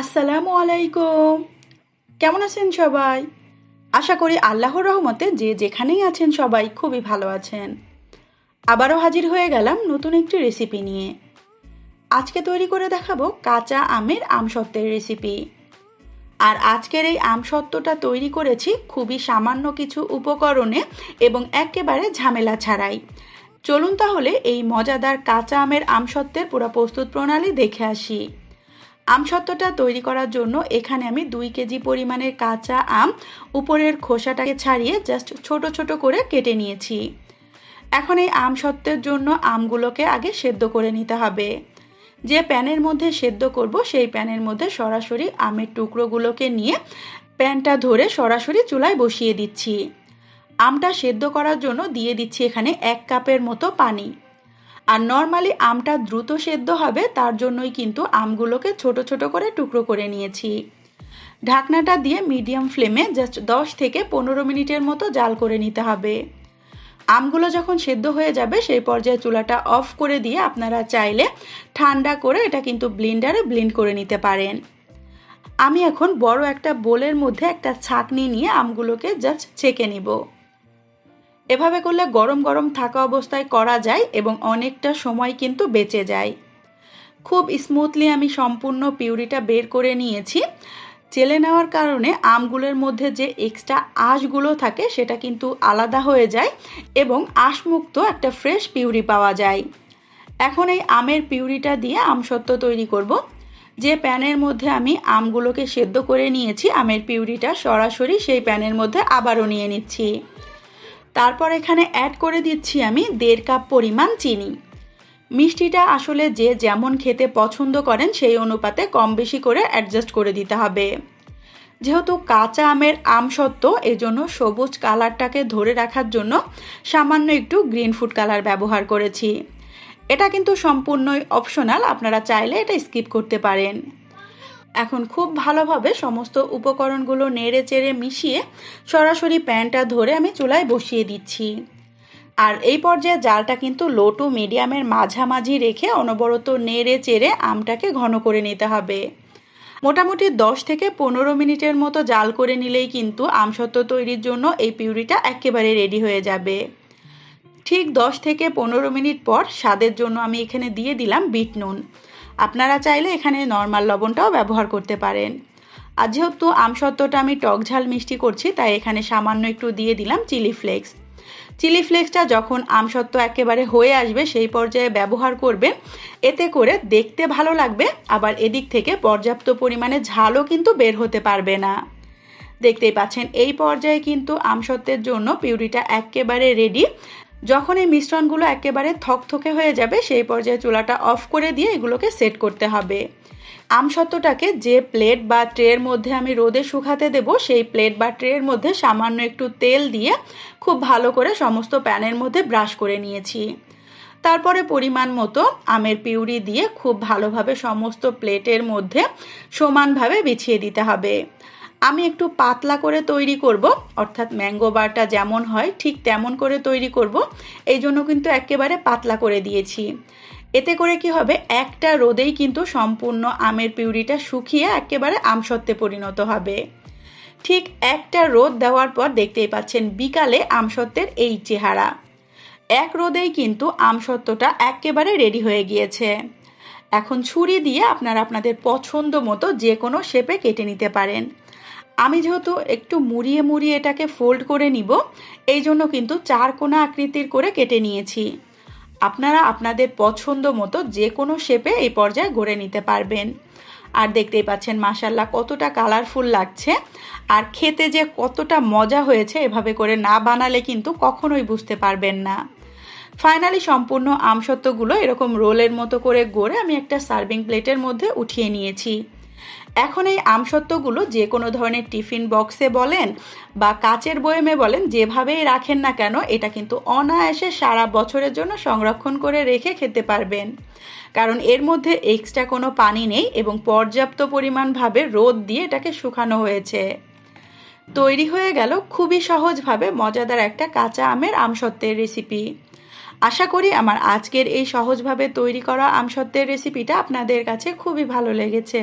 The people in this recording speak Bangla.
আসসালামু আলাইকুম। কেমন আছেন সবাই? আশা করি আল্লাহর রহমতে যে যেখানেই আছেন সবাই খুবই ভালো আছেন। আবারও হাজির হয়ে গেলাম নতুন একটি রেসিপি নিয়ে। আজকে তৈরি করে দেখাবো কাঁচা আমের আমসত্ত্বের রেসিপি আর আজকের এই আমসত্ত্বটা তৈরি করেছি খুবই সামান্য কিছু উপকরণে এবং একেবারে ঝামেলা ছাড়াই। চলুন তাহলে এই মজাদার কাঁচা আমের আমসত্ত্বের পুরো প্রস্তুত প্রণালী দেখে আসি। আমসত্ত্বটা তৈরি করার জন্য এখানে আমি দুই কেজি পরিমাণের কাঁচা আম উপরের খোসাটাকে ছাড়িয়ে জাস্ট ছোট ছোট করে কেটে নিয়েছি। এখন এই আমসত্ত্বের জন্য আমগুলোকে আগে সেদ্ধ করে নিতে হবে। যে প্যানের মধ্যে সেদ্ধ করব সেই প্যানের মধ্যে সরাসরি আমের টুকরোগুলোকে নিয়ে প্যানটা ধরে সরাসরি চুলায় বসিয়ে দিচ্ছি। আমটা সেদ্ধ করার জন্য দিয়ে দিচ্ছি এখানে এক কাপের মতো পানি। আর নর্মালি আমটা দ্রুত সেদ্ধ হবে, তার জন্যই কিন্তু আমগুলোকে ছোট ছোট করে টুকরো করে নিয়েছি। ঢাকনাটা দিয়ে মিডিয়াম ফ্লেমে জাস্ট দশ থেকে পনেরো মিনিটের মতো জাল করে নিতে হবে। আমগুলো যখন সেদ্ধ হয়ে যাবে, সেই পর্যায়ে চুলাটা অফ করে দিয়ে আপনারা চাইলে ঠান্ডা করে এটা কিন্তু ব্লিন্ডারে ব্লিন্ড করে নিতে পারেন। আমি এখন বড় একটা বোলের মধ্যে একটা ছাঁকনি নিয়ে আমগুলোকে জাস্ট ছেঁকে নিব। এভাবে করলে গরম গরম থাকা অবস্থায় করা যায় এবং অনেকটা সময় কিন্তু বেঁচে যায়। খুব স্মুথলি আমি সম্পূর্ণ পিউরিটা বের করে নিয়েছি। চেলে নেওয়ার কারণে আমগুলোর মধ্যে যে এক্সট্রা আঁশগুলো থাকে সেটা কিন্তু আলাদা হয়ে যায় এবং আঁশমুক্ত একটা ফ্রেশ পিউরি পাওয়া যায়। এখন এই আমের পিউরিটা দিয়ে আমসত্ত্ব তৈরি করব। যে প্যানের মধ্যে আমি আমগুলোকে সেদ্ধ করে নিয়েছি, আমের পিউরিটা সরাসরি সেই প্যানের মধ্যে আবারও নিয়ে নিচ্ছি। তারপর এখানে অ্যাড করে দিচ্ছি আমি দেড় কাপ পরিমাণ চিনি। মিষ্টিটা আসলে যে যেমন খেতে পছন্দ করেন সেই অনুপাতে কম বেশি করে অ্যাডজাস্ট করে দিতে হবে। যেহেতু কাঁচা আমের আমসত্ত্ব এজন্য সবুজ কালারটাকে ধরে রাখার জন্য সামান্য একটু গ্রিন ফুড কালার ব্যবহার করেছি। এটা কিন্তু সম্পূর্ণই অপশনাল আপনারা চাইলে এটা স্কিপ করতে পারেন। এখন খুব ভালোভাবে সমস্ত উপকরণগুলো নেড়ে চেড়ে মিশিয়ে সরাসরি প্যানটা ধরে আমি চুলায় বসিয়ে দিচ্ছি। আর এই পর্যায়ে জালটা কিন্তু লো টু মিডিয়ামের মাঝামাঝি রেখে অনবরত নেড়ে চেড়ে আমটাকে ঘন করে নিতে হবে। মোটামুটি দশ থেকে পনেরো মিনিটের মতো জাল করে নিলেই কিন্তু আমসত্ত্ব তৈরির জন্য এই পিউরিটা একেবারে রেডি হয়ে যাবে। ঠিক দশ থেকে পনেরো মিনিট পর স্বাদের জন্য আমি এখানে দিয়ে দিলাম বিট নুন। আপনারা চাইলে এখানে নর্মাল লবণটাও ব্যবহার করতে পারেন। আর যেহেতু আমসত্ত্বটা আমি টক ঝাল মিষ্টি করছি, তাই এখানে সামান্য একটু দিয়ে দিলাম চিলি ফ্লেক্স চিলি ফ্লেক্সটা যখন আমসত্ত্ব একেবারে হয়ে আসবে, সেই পর্যায়ে ব্যবহার করবেন। এতে করে দেখতে ভালো লাগবে, আবার এদিক থেকে পর্যাপ্ত পরিমাণে ঝালও কিন্তু বের হতে পারবে না। দেখতেই পাচ্ছেন, এই পর্যায়ে কিন্তু আমসত্ত্বের জন্য পিউরিটা একেবারে রেডি যখন এই মিশ্রণগুলো একেবারে থকথকে হয়ে যাবে, সেই পর্যায়ে চুলাটা অফ করে দিয়ে এগুলোকে সেট করতে হবে। আমসত্ত্বটাকে যে প্লেট বা ট্রের মধ্যে আমি রোদে শুকাতে দেব, সেই প্লেট বা ট্রের মধ্যে সামান্য একটু তেল দিয়ে খুব ভালো করে সমস্ত প্যানের মধ্যে ব্রাশ করে নিয়েছি। তারপরে পরিমাণ মতো আমের পিউরি দিয়ে খুব ভালোভাবে সমস্ত প্লেটের মধ্যে সমানভাবে বিছিয়ে দিতে হবে। আমি একটু পাতলা করে তৈরি করব, অর্থাৎ ম্যাঙ্গো বারটা যেমন হয়, ঠিক তেমন করে তৈরি করব। এই জন্য কিন্তু একেবারে পাতলা করে দিয়েছি। এতে করে কি হবে, একটা রোদেই কিন্তু সম্পূর্ণ আমের পিউরিটা শুকিয়ে একেবারে আমসত্ত্বে পরিণত হবে। ঠিক একটা রোদ দেওয়ার পর দেখতেই পাচ্ছেন বিকালে আমসত্ত্বের এই চেহারা। এক রোদেই কিন্তু আমসত্ত্বটা একেবারে রেডি হয়ে গিয়েছে। এখন ছুরি দিয়ে আপনারা আপনাদের পছন্দ মতো যে কোনো শেপে কেটে নিতে পারেন। আমি যেহেতু একটু মুড়িয়ে মুড়িয়ে এটাকে ফোল্ড করে নিব, এই জন্য কিন্তু চার কোনা আকৃতির করে কেটে নিয়েছি। আপনারা আপনাদের পছন্দ মতো যে কোনো শেপে এই পর্যায়ে গড়ে নিতে পারবেন। আর দেখতেই পাচ্ছেন মাসাল্লাহ কতটা কালারফুল লাগছে। আর খেতে যে কতটা মজা হয়েছে এভাবে করে না বানালে কিন্তু কখনোই বুঝতে পারবেন না। ফাইনালি সম্পূর্ণ আমসত্ত্বগুলো এরকম রোলের মতো করে গড়ে আমি একটা সার্ভিং প্লেটের মধ্যে উঠিয়ে নিয়েছি। এখন এই আমসত্ত্বগুলো যে কোনো ধরনের টিফিন বক্সে বলেন বা কাচের বয়েমে বলেন, যেভাবেই রাখেন না কেন, এটা কিন্তু অনায়াসে সারা বছরের জন্য সংরক্ষণ করে রেখে খেতে পারবেন। কারণ এর মধ্যে এক্সট্রা কোনো পানি নেই এবং পর্যাপ্ত পরিমাণভাবে রোদ দিয়ে এটাকে শুকানো হয়েছে। তৈরি হয়ে গেল খুবই সহজভাবে মজাদার একটা কাঁচা আমের আমসত্ত্বের রেসিপি আশা করি আমার আজকের এই সহজভাবে তৈরি করা আমসত্ত্বের রেসিপিটা আপনাদের কাছে খুবই ভালো লেগেছে।